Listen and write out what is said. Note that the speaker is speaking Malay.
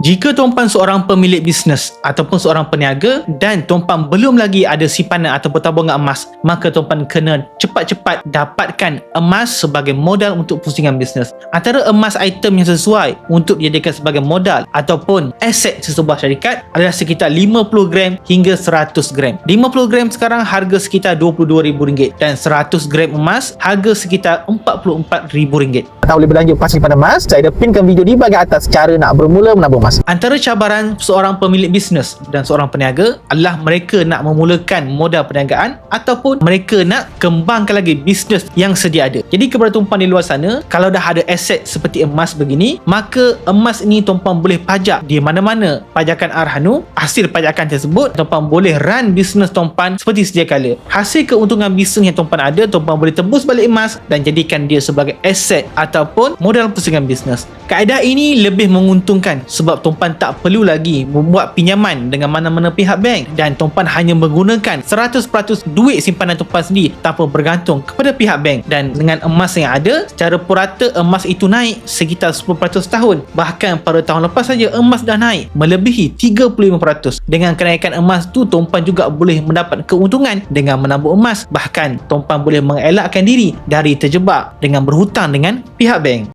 Jika tuan-puan seorang pemilik bisnes ataupun seorang peniaga dan tuan-puan belum lagi ada simpanan ataupun tabungan emas, maka tuan-puan kena cepat-cepat dapatkan emas sebagai modal untuk pusingan bisnes. Antara emas item yang sesuai untuk dijadikan sebagai modal ataupun aset sesebuah syarikat adalah sekitar 50 gram hingga 100 gram. 50 gram sekarang harga sekitar RM22,000 dan 100 gram emas harga sekitar RM44,000. tak boleh berlanjut pas simpan emas, saya ada pinkan video di bahagian atas cara nak bermula menabung emas. Antara cabaran seorang pemilik bisnes dan seorang peniaga adalah mereka nak memulakan modal perniagaan ataupun mereka nak kembangkan lagi bisnes yang sedia ada. Jadi kepada tuan-puan di luar sana, kalau dah ada aset seperti emas begini, maka emas ini tuan-puan boleh pajak di mana-mana pajakan Arhanu. Hasil pajakan tersebut, tuan-puan boleh run bisnes tuan-puan seperti sedia kala. Hasil keuntungan bisnes yang tuan-puan ada, tuan-puan boleh tebus balik emas dan jadikan dia sebagai aset ataupun modal pusingan bisnes. Kaedah ini lebih menguntungkan sebab tuan-puan tak perlu lagi membuat pinjaman dengan mana-mana pihak bank. Dan tuan-puan hanya menggunakan 100% duit simpanan tuan-puan sendiri tanpa bergantung kepada pihak bank. Dan dengan emas yang ada secara purata emas itu naik sekitar 10% tahun. Bahkan pada tahun lepas saja emas dah naik melebihi 35% dengan kenaikan emas tu tuan-puan juga boleh mendapat keuntungan dengan menabung emas. Bahkan tuan-puan boleh mengelakkan diri dari terjebak dengan berhutang dengan pihak bank